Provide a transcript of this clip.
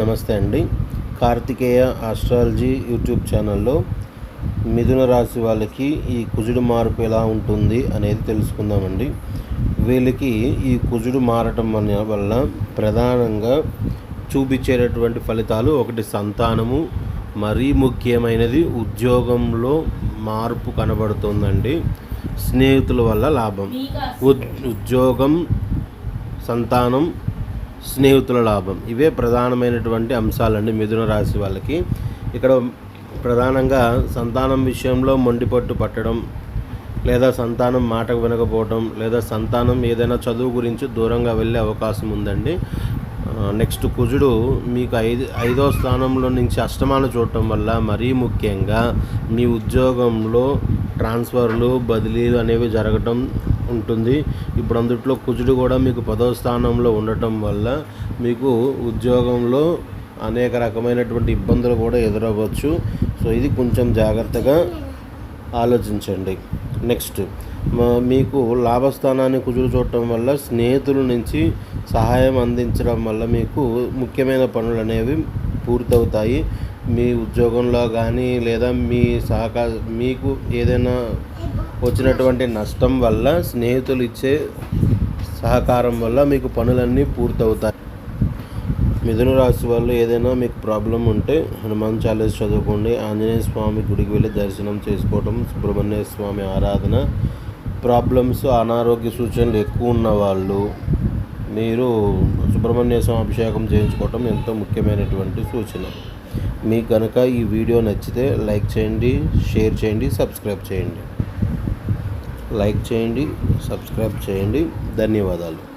నమస్తే అండి. Karthikeya astrology YouTube ఛానల్లో మిథున రాశి వాళ్ళకి ఈ కుజుడు మార్పు ఎలా ఉంటుంది అనేది తెలుసుకుందామండి. వీళ్ళకి ఈ కుజుడు మారటం అనే వల్ల ప్రధానంగా చూపించేటటువంటి ఫలితాలు ఒకటి సంతానము మరీ ముఖ్యమైనది ఉద్యోగంలో మార్పు కనబడుతుందండి. స్నేహితుల వల్ల లాభం. ఉద్యోగం సంతానం స్నేహితుల లాభం. ఇవే ప్రధానమైనటువంటి అంశాలండి మిథున రాశి వాళ్ళకి. ఇక్కడ ప్రధానంగా సంతానం విషయంలో మొండిపట్టు పట్టడం లేదా సంతానం మాటకు వినకపోవడం లేదా సంతానం ఏదైనా చదువు గురించి దూరంగా వెళ్ళే అవకాశం ఉందండి. నెక్స్ట్ కుజుడు మీకు ఐదు ఐదో స్థానంలో నుంచి అష్టమాలు చూడటం వల్ల మరీ ముఖ్యంగా మీ ఉద్యోగంలో ట్రాన్స్ఫర్లు బదిలీలు అనేవి జరగటం ఉంటుంది. ఇప్పుడు అందుట్లో కుజుడు కూడా మీకు పదో స్థానంలో ఉండటం వల్ల మీకు ఉద్యోగంలో అనేక రకమైనటువంటి ఇబ్బందులు కూడా ఎదురవ్వచ్చు. సో ఇది కొంచెం జాగ్రత్తగా ఆలోచించండి. నెక్స్ట్ మీకు లాభస్థానాన్ని కుదురు చూడటం వల్ల స్నేహితుల నుంచి సహాయం అందించడం వల్ల మీకు ముఖ్యమైన పనులు అనేవి పూర్తవుతాయి. మీ ఉద్యోగంలో కానీ లేదా మీ సహకార మీకు ఏదైనా వచ్చినటువంటి నష్టం వల్ల స్నేహితులు ఇచ్చే సహకారం వల్ల మీకు పనులన్నీ పూర్తవుతాయి. మిథున రాశి వాళ్ళు ఏదైనా మీకు ప్రాబ్లం ఉంటే హనుమాన్ చాలీస్ చదువుకోండి ఆంజనేయ స్వామి గుడికి వెళ్ళి దర్శనం చేసుకోవడం సుబ్రహ్మణ్య స్వామి ఆరాధన. ప్రాబ్లమ్స్ అనారోగ్య సూచనలు ఎక్కువ ఉన్న వాళ్ళు మీరు సుబ్రహ్మణ్య స్వామి అభిషేకం చేయించుకోవటం ఎంతో ముఖ్యమైనటువంటి సూచన. మీకు కనుక ఈ వీడియో నచ్చితే లైక్ చేయండి షేర్ చేయండి సబ్స్క్రైబ్ చేయండి. లైక్ చేయండి సబ్స్క్రైబ్ చేయండి. ధన్యవాదాలు.